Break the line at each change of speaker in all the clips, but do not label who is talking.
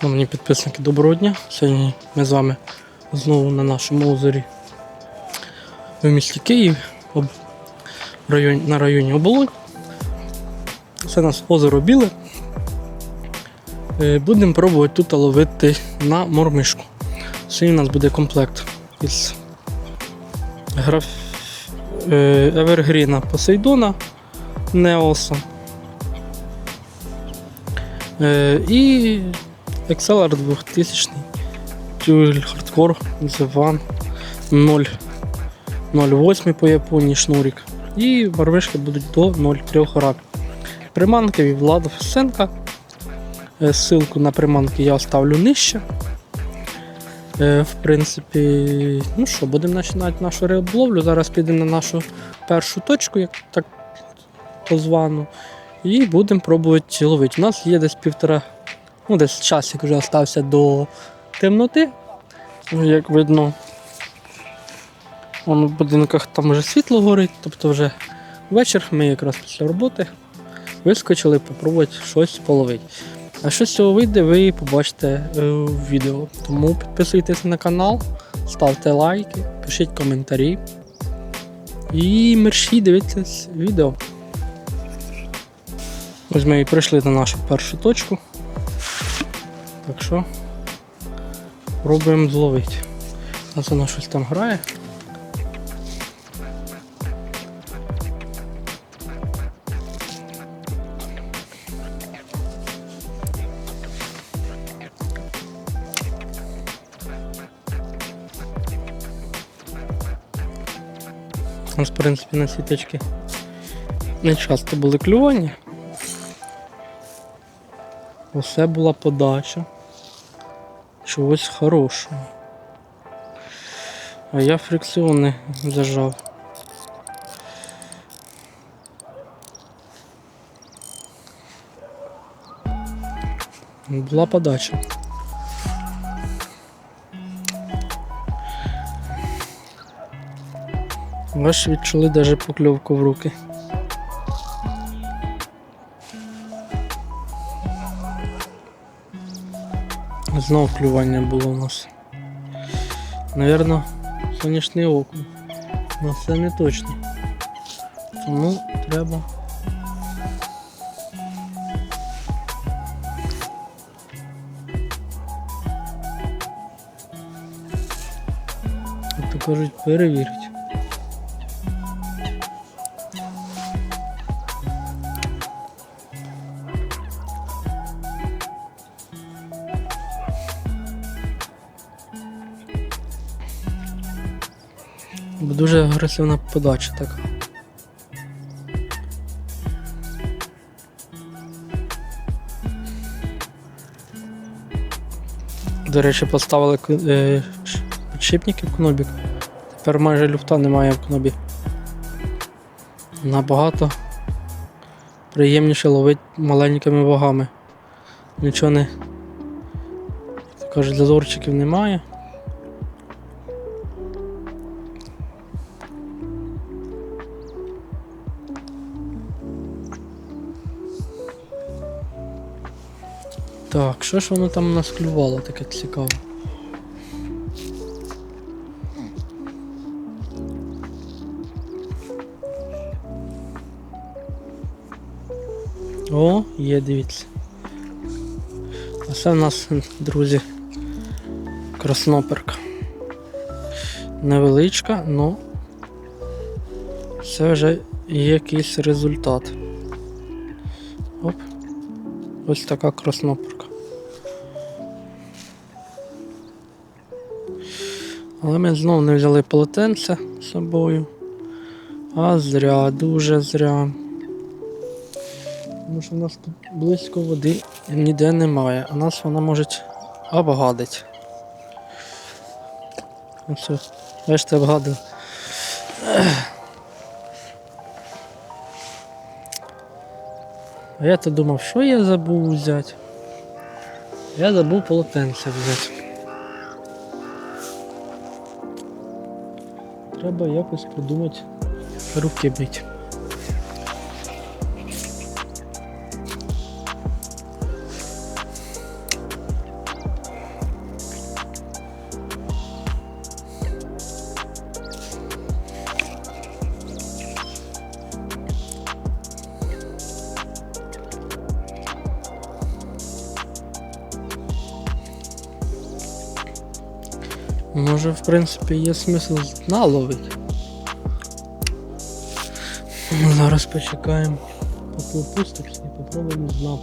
Шановні підписники, доброго дня. Сьогодні ми з вами знову на нашому озері в місті Київ об- в районі, на районі Оболонь. Це у нас озеро Біле. Е, Будемо пробувати тут ловити на мормишку. Сьогодні у нас буде комплект із граф... Евергріна Посейдона, Неоса. Е, і XLR 2000 Dual Hardcore The One 0 0,8 по Японії шнурик. І барвишки будуть до 0,3 грамів. Приманки від Влада Фесенка. Е, Ссылку на приманки я оставлю нижче. Е, В принципі, ну що, будемо починати нашу риболовлю. Зараз підемо на нашу першу точку, як так то звану. І будемо пробувати ловити. У нас є десь півтора, ну десь часик вже залишився до темноти. Як видно, вон в будинках там вже світло горить, тобто вже вечір, ми якраз після роботи вискочили попробувати щось половити. А що з цього вийде, ви побачите е, в відео. Тому підписуйтесь на канал, ставте лайки, пишіть коментарі. І мерщій дивіться відео. Ось ми і прийшли на нашу першу точку. Так що пробуємо зловити. Це воно щось там грає. У нас, в принципі, на сіточки не часто були клювання. Усе була подача. Чогось хорошого. А я фрикціони зажав. Була подача. Аж відчули навіть покльовку в руки. Знов клювання було у нас. Навірно, сонячний окунь. Але не точно. Тому треба. Як то перевірити. Дуже агресивна подача така. До речі, поставили е, підшипники в кнобік. Тепер майже люфта немає в кнобі. Набагато приємніше ловити маленькими вагами. Нічого не. Кажуть, зазорчиків немає. Так, що ж воно там у нас клювало таке цікаве? О, є, дивіться. А це в нас, друзі, красноперка. Невеличка, ну це вже якийсь результат. Оп. Ось така красноперка. Але ми знову не взяли полотенце з собою. А зря, дуже зря. Тому що в нас тут близько води ніде немає, а нас вона може обгадити. Ось, ось. бачите, обгадив. А я то думав, що я забув взяти. Я забув полотенце взяти. Треба якось придумати руки бити. Може, в принципі, є смисл наловити. Зараз почекаємо, поки опуститься і попробуємо з дна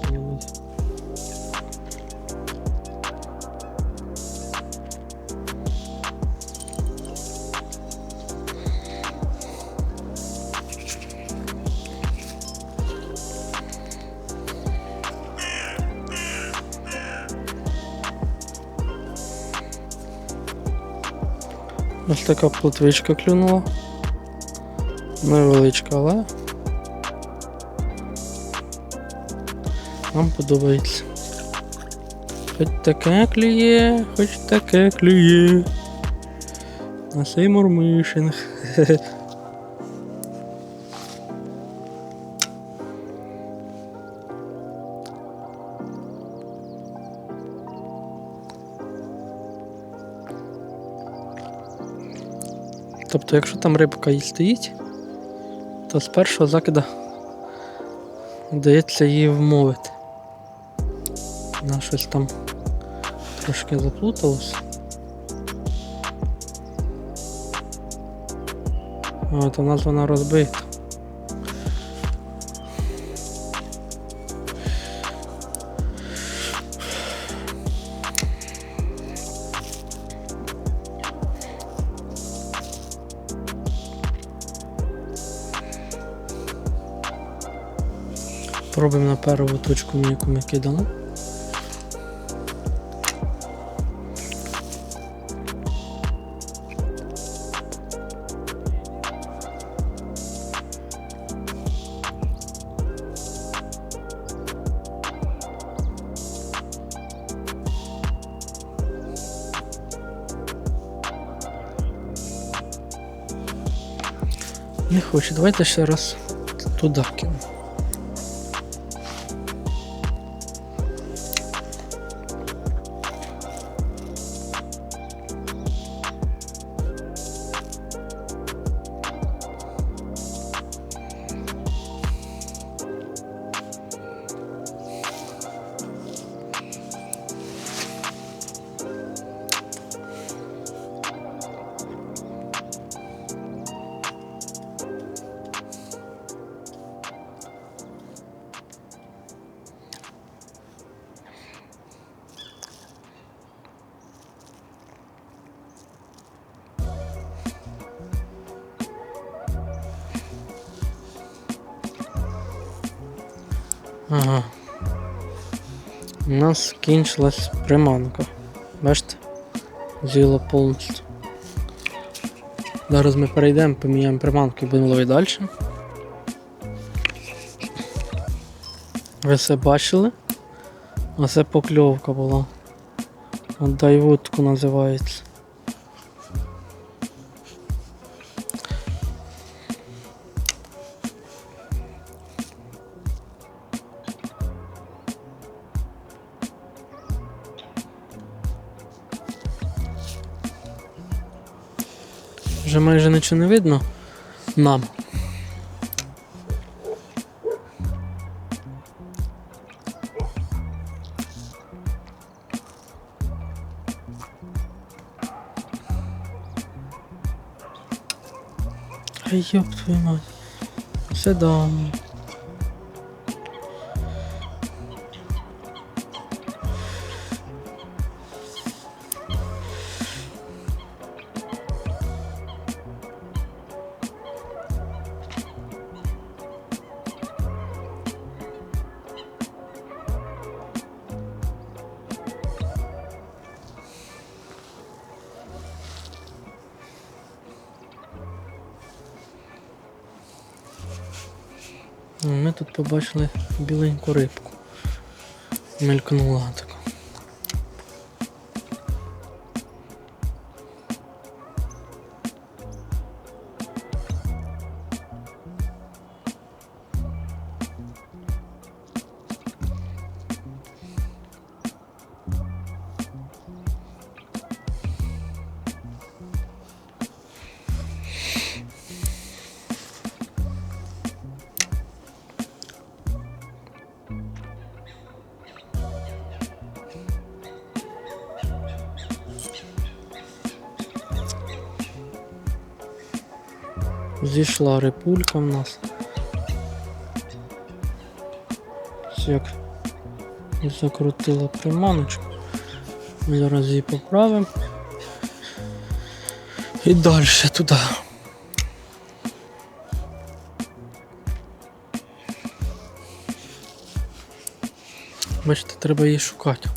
Ось така плотвичка клюнула. Невеличка, але нам подобається. Хоч таке клює, хоч таке клює. На сей мурмишинг. Тобто, якщо там рибка і стоїть, то з першого закида вдається її вмовити. Вона щось там трошки заплуталось. От у нас вона розбита. Пробуємо на першу точку, яку ми кидали. Не хочу, давайте ще раз туди кину. У нас кінчилась приманка. Бачите? З'їла повністю. Зараз ми перейдемо, поміняємо приманку і будемо ловити далі. Ви все бачили? Оце покльовка була. Дайвудку називається. Майже не видно нам. Ай, ёб твою мать. Все да. Ми тут побачили біленьку рибку. Мелькнула така. Зійшла репулька в нас. Ось Як закрутила приманочку. Зараз її поправимо. І далі туди. Бачите, треба її шукати.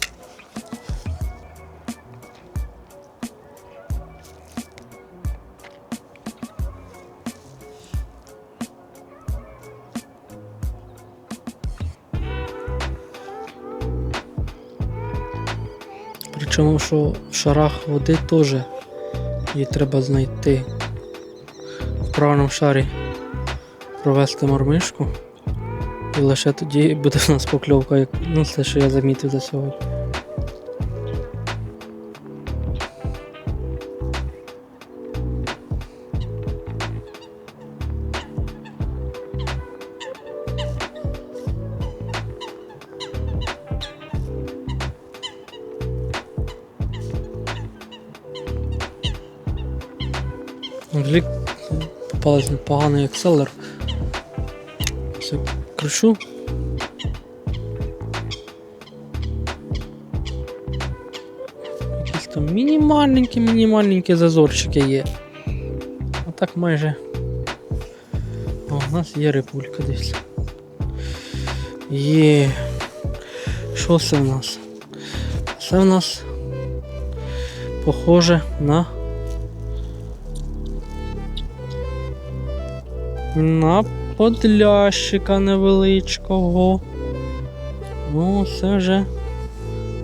Що в шарах води теж її треба знайти. В правильному шарі провести мормишку. І лише тоді буде в нас покльовка, як ну це що я замітив за сьогодні. Попалась непоганий екселер. Все кручу. Якісь там мінімальненькі, мінімальненькі зазорчики є. А так майже. О, у нас є репулька десь. Є. Що це в нас? Це в нас похоже на На подлящика невеличкого. Ну, це вже.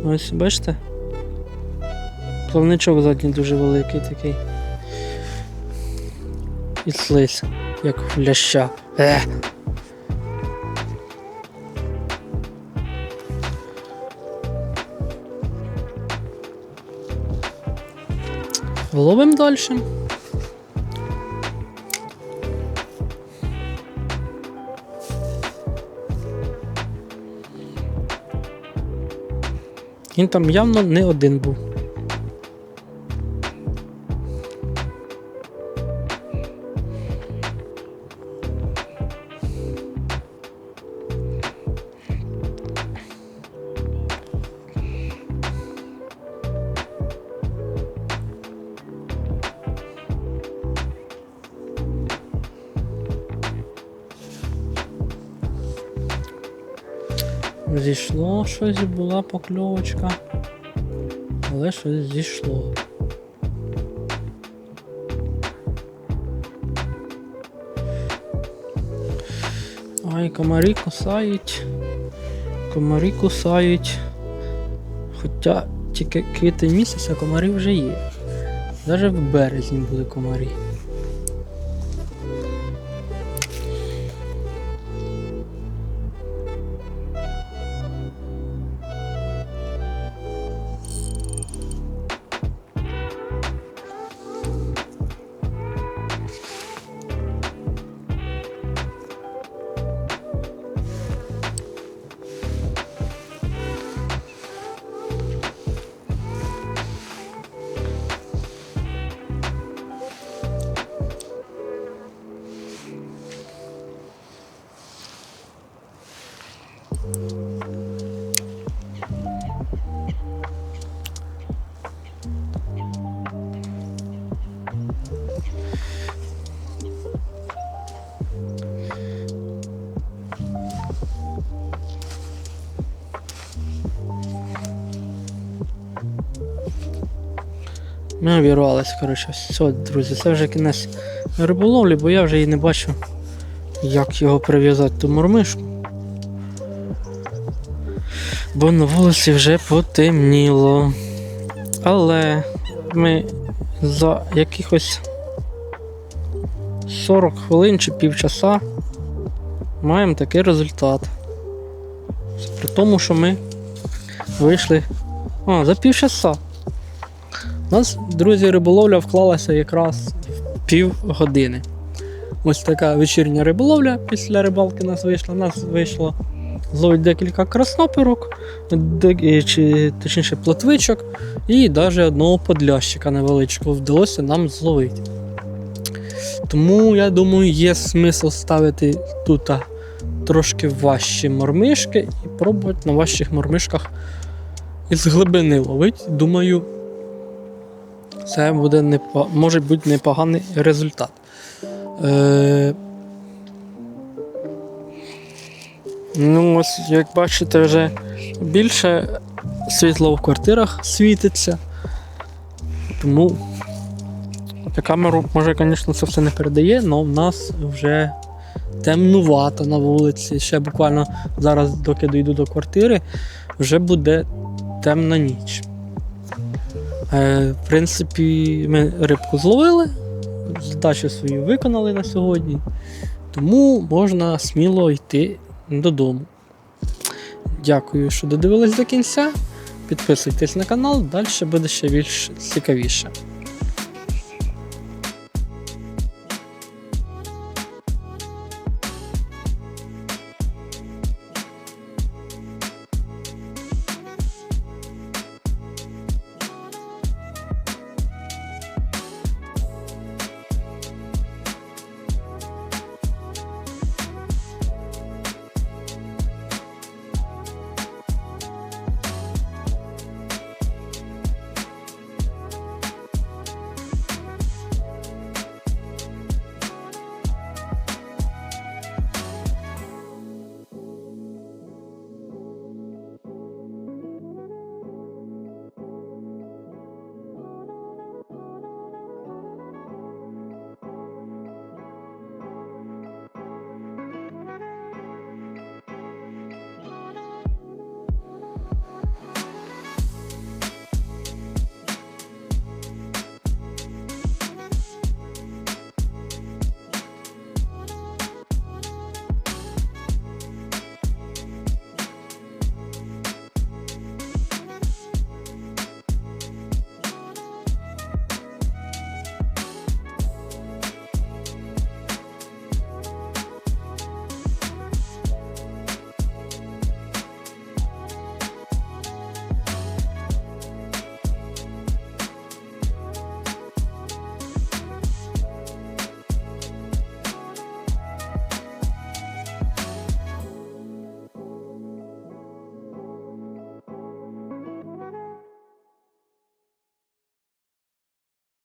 Ось, бачите? Плавничок задній дуже великий такий. І слизь, як ляща. Е. Ловим далі. Він там явно не один був. Зійшло щось, була покльовочка, але щось зійшло. Ай, комарі кусають. Комарі кусають. Хоча тільки квітень місяць, а комарі вже є. Навіть в березні були комарі. Ми обірвалися, коротше. Все, друзі, це вже кінець риболовлі, бо я вже і не бачу, як його прив'язати до мормишку. Бо на вулиці вже потемніло. Але ми за якихось 40 хвилин чи півчаса маємо такий результат. При тому, що ми вийшли. А, за півчаса. У нас, друзі, риболовля вклалася якраз в пів години. Ось така вечірня риболовля після рибалки нас вийшла. Нас вийшло зловити декілька краснопирок, де- чи точніше плотвичок, і навіть одного подлящика невеличкого вдалося нам зловити. Тому я думаю, є смисл ставити тут трошки важчі мормишки і пробувати на важчих мормишках із глибини ловити. Думаю, це буде непо... може бути непоганий результат. Е... Ну, ось, як бачите, вже більше світло в квартирах світиться. Тому камеру, може, звісно, це все не передає, але в нас вже темнувато на вулиці. Ще буквально зараз, доки дійду до квартири, вже буде темна ніч. Е, в принципі, ми рибку зловили, задачу свою виконали на сьогодні, тому можна сміло йти додому. Дякую, що додивились до кінця. Підписуйтесь на канал, далі буде ще більш цікавіше.